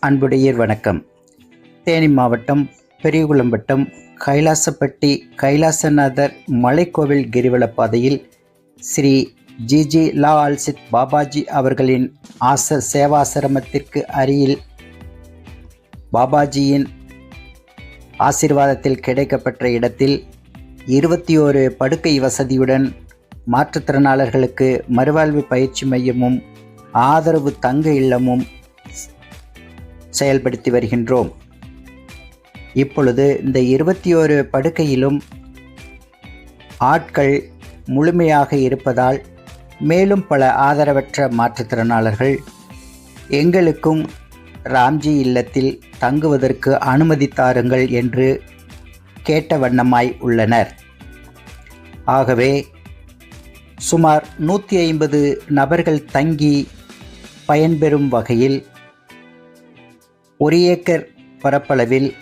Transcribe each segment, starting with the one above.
அன்புடையர் வணக்கம். தேனி மாவட்டம் பெரியகுளம்பட்டம் கைலாசப்பட்டி கைலாசநாதர் மலைக்கோவில் கிரிவல பாதையில் ஸ்ரீ ஜிஜி லா அல்சித் பாபாஜி அவர்களின் ஆச சேவாசிரமத்திற்கு அருகில் பாபாஜியின் ஆசீர்வாதத்தில் கிடைக்கப்பெற்ற இடத்தில் இருபத்தி ஓரு படுக்கை வசதியுடன் மாற்றுத்திறனாளர்களுக்கு மறுவாழ்வு பயிற்சி மையமும் ஆதரவு தங்க இல்லமும் செயல்படுத்தி வருகின்றோம். இப்பொழுது இந்த இருபத்தி ஓரு படுக்கையிலும் ஆட்கள் முழுமையாக இருப்பதால் மேலும் பல ஆதரவற்ற மாற்றுத்திறனாளர்கள் எங்களுக்கும் ராம்ஜி இல்லத்தில் தங்குவதற்கு அனுமதி தாருங்கள் என்று கேட்ட வண்ணமாய் உள்ளனர். ஆகவே சுமார் நூற்றி ஐம்பது நபர்கள் தங்கி பயன்பெறும் வகையில் ஒரு ஏக்கர் பரப்பளவில்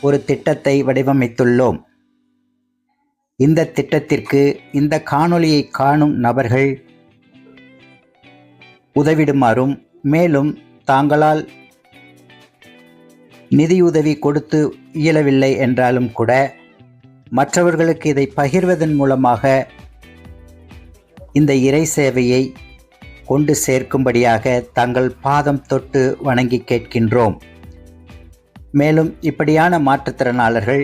ஒரு திட்டத்தை வடிவமைத்துள்ளோம். இந்த திட்டத்திற்கு இந்த காணொளியை காணும் நபர்கள் உதவிடுமாறும் மேலும் தாங்களால் நிதியுதவி கொடுத்து இயலவில்லை என்றாலும் கூட மற்றவர்களுக்கு இதை பகிர்வதன் மூலமாக இந்த இறை சேவையை கொண்டு சேர்க்கும்படியாக தங்கள் பாதம் தொட்டு வணங்கி கேட்கின்றோம். மேலும் இப்படியான மாற்றுத்திறனாளர்கள்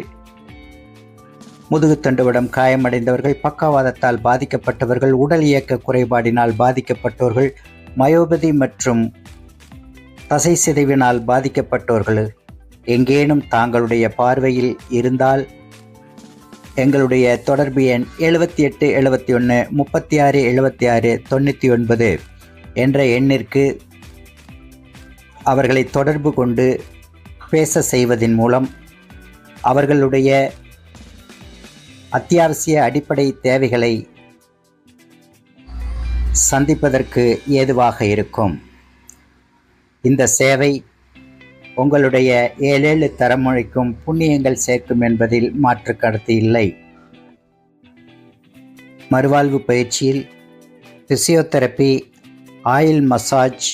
முதுகுத்தண்டுவிடம் காயமடைந்தவர்கள் பக்கவாதத்தால் பாதிக்கப்பட்டவர்கள் உடல் இயக்க குறைபாடினால் பாதிக்கப்பட்டோர்கள் மயோபதி மற்றும் தசை சிதைவினால் பாதிக்கப்பட்டோர்கள் எங்கேனும் தாங்களுடைய பார்வையில் இருந்தால் எங்களுடைய தொடர்பு எண் எழுபத்தி எட்டு எழுபத்தி ஒன்று முப்பத்தி ஆறு எழுபத்தி ஆறு தொண்ணூற்றி ஒன்பது. என்ற எண்ணிற்கு அவர்களை தொடர்பு கொண்டு பேச செய்வதன் மூலம் அவர்களுடைய அத்தியாவசிய அடிப்படை தேவைகளை சந்திப்பதற்கு ஏதுவாக இருக்கும். இந்த சேவை உங்களுடைய ஏழேழு தரமொழிக்கும் புண்ணியங்கள் சேர்க்கும் என்பதில் மாற்று கருத்து இல்லை. மறுவாழ்வு பயிற்சியில் பிசியோதெரப்பி ஆயில் மசாஜ்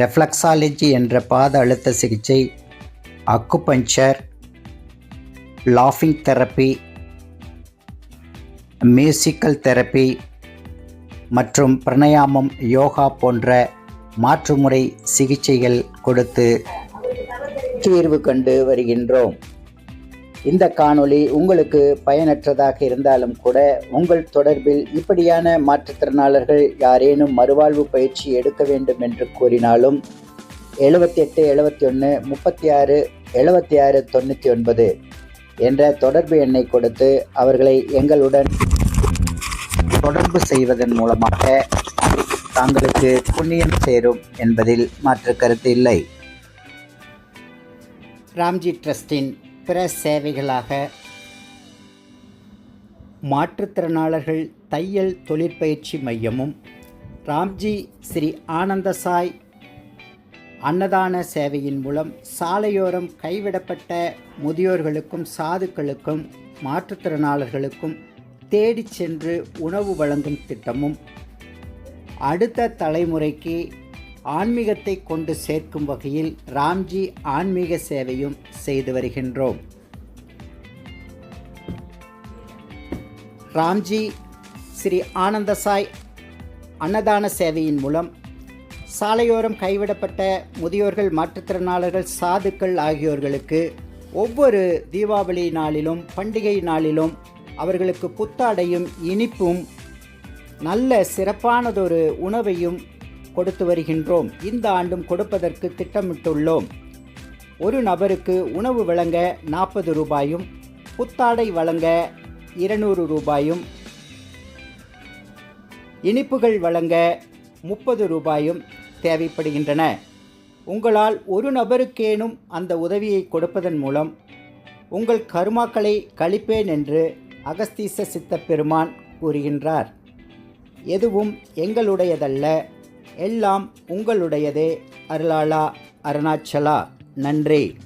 ரெஃப்ளக்ஸாலஜி என்ற பாத அழுத்த சிகிச்சை அக்குபஞ்சர் லாஃபிங் தெரப்பி மியூசிக்கல் தெரப்பி மற்றும் பிரணயாமம் யோகா போன்ற மாற்றுமுறை சிகிச்சைகள் கொடுத்து தீர்வு கண்டு வருகின்றோம். இந்த காணொளி உங்களுக்கு பயனற்றதாக இருந்தாலும் கூட உங்கள் தொடர்பில் இப்படியான மாற்றுத்திறனாளர்கள் யாரேனும் மறுவாழ்வு பயிற்சி எடுக்க வேண்டும் என்று கூறினாலும் எழுபத்தி எட்டு எழுபத்தி ஒன்று முப்பத்தி ஆறு எழுபத்தி ஆறு தொண்ணூற்றி ஒன்பது என்ற தொடர்பு எண்ணை கொடுத்து அவர்களை எங்களுடன் தொடர்பு செய்வதன் மூலமாக தாங்களுக்கு புண்ணியம் சேரும் என்பதில் மாற்று கருத்து இல்லை. ராம்ஜி ட்ரஸ்டின் பிற சேவைகளாக மாற்றுத்திறனாளர்கள் தையல் தொழிற்பயிற்சி மையமும் ராம்ஜி ஸ்ரீ ஆனந்தசாய் அன்னதான சேவையின் மூலம் சாலையோரம் கைவிடப்பட்ட முதியோர்களுக்கும் சாதுக்களுக்கும் மாற்றுத்திறனாளர்களுக்கும் தேடிச் சென்று உணவு வழங்கும் திட்டமும் அடுத்த தலைமுறைக்கு ஆன்மீகத்தை கொண்டு சேர்க்கும் வகையில் ராம்ஜி ஆன்மீக சேவையும் செய்து வருகின்றோம். ராம்ஜி ஸ்ரீ ஆனந்தசாய் அன்னதான சேவையின் மூலம் சாலையோரம் கைவிடப்பட்ட முதியோர்கள் மாற்றுத்திறனாளர்கள் சாதுக்கள் ஆகியோர்களுக்கு ஒவ்வொரு தீபாவளி நாளிலும் பண்டிகை நாளிலும் அவர்களுக்கு புத்தாடையும் இனிப்பும் நல்ல சிறப்பானதொரு உணவையும் கொடுத்து வருகின்றோம். இந்த ஆண்டும் கொடுப்பதற்கு திட்டமிட்டுள்ளோம். ஒரு நபருக்கு உணவு வழங்க நாற்பது ரூபாயும் புத்தாடை வழங்க இருநூறு ரூபாயும் இனிப்புகள் வழங்க முப்பது ரூபாயும் தேவைப்படுகின்றன. உங்களால் ஒரு நபருக்கேனும் அந்த உதவியை கொடுப்பதன் மூலம் உங்கள் கருமாக்களை கழிப்பேன் என்று அகஸ்தீச சித்த பெருமான் கூறுகின்றார். எதுவும் எங்களுடையதல்ல. எல்லாம் உங்களுடையதே அருளாளா அருணாச்சலா. நன்றி.